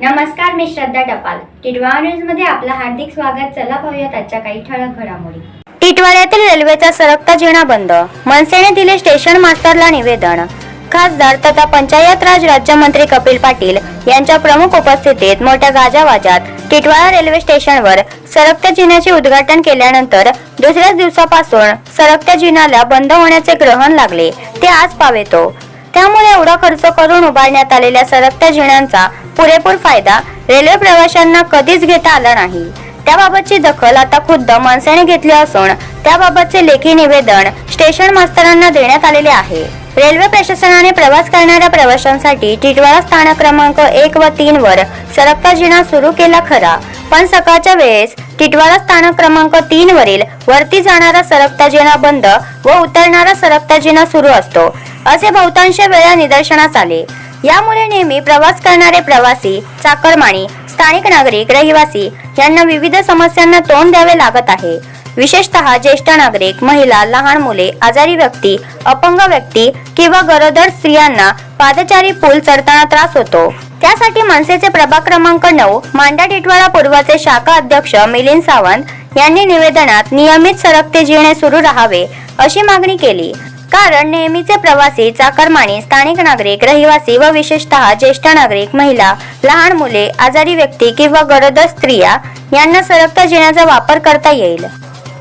नमस्कार मी श्रद्धा टपाल. टिटवाळा न्यूजमध्ये आपलं हार्दिक स्वागत. चला पाहूयात आजच्या काही ठळक घडामोडी. टिटवाळ्यातील रेल्वेचा सरकता जिना बंद. मनसेने दिले स्टेशन मास्टरला निवेदन. खासदार तथा पंचायत राज राज्यमंत्री कपिल पाटील यांच्या प्रमुख उपस्थितीत मोठ्या गाजावाजात टिटवाळा रेल्वे स्टेशनवर सरकत्या जिन्याचे उद्घाटन केल्यानंतर दुसऱ्याच दिवसापासून सरकत्या जिन्याला बंद होण्याचे ग्रहण लागले. ते आज पावेतो. त्यामुळे एवढा खर्च करून उभारण्यात आलेल्या सरकत्या जिन्यांचा पुरेपूर फायदा रेल्वे प्रवाशांना कधीच घेता आला नाही. त्याबाबतची दखल आता खुद्द मनसेने घेतली असून त्याबाबतचे लेखी निवेदन स्टेशन मास्तरांना देण्यात आलेले आहे. रेल्वे प्रशासनाने प्रवास करणाऱ्या प्रवाशांसाठी टिटवाळा स्थानक क्रमांक एक व तीन वर सरकता जिणा सुरू केला खरा. पण सकाळच्या वेळेस टिटवाळा स्थानक क्रमांक तीन वरील वरती जाणारा सरकता जिना बंद व उतरणारा सरकता जिना सुरू असतो असे बहुतांश वेळा निदर्शनास आले. यामुळे नेहमी प्रवास करणारे प्रवासी चाकरमाणी स्थानिक नागरिक रहिवासी यांना विविध समस्यांना तोंड द्यावे लागत आहे. विशेषतः ज्येष्ठ नागरिक महिला लहान मुले आजारी व्यक्ती अपंग व्यक्ती किंवा गरोदर स्त्रियांना पादचारी पूल चढताना त्रास होतो. त्यासाठी मनसेचे प्रभाग क्रमांक नऊ मांडा टिटवाळा पूर्वचे शाखा अध्यक्ष मिलिंद सावंत यांनी निवेदनात नियमित सरकते जिणे सुरू राहावे अशी मागणी केली. कारण नेहमीचे प्रवासी चाकरमानी स्थानिक नागरिक रहिवासी व विशेषतः ज्येष्ठ नागरिक महिला लहान मुले आजारी व्यक्ती किंवा गरोदर स्त्रिया यांना सरकता जिण्याचा वापर करता येईल.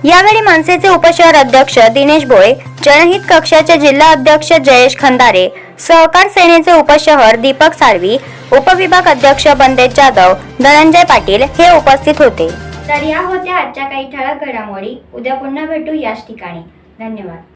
यावेळी मनसेचे उपशहर अध्यक्ष दिनेश भोळे जनहित कक्षाचे जिल्हा अध्यक्ष जयेश खंदारे सहकार सेनेचे उपशहर दीपक साळवी उपविभाग अध्यक्ष बंदेज जाधव धनंजय पाटील हे उपस्थित होते. तर या होत्या आजच्या काही ठळक घडामोडी. उद्या पुन्हा भेटू याच ठिकाणी. धन्यवाद.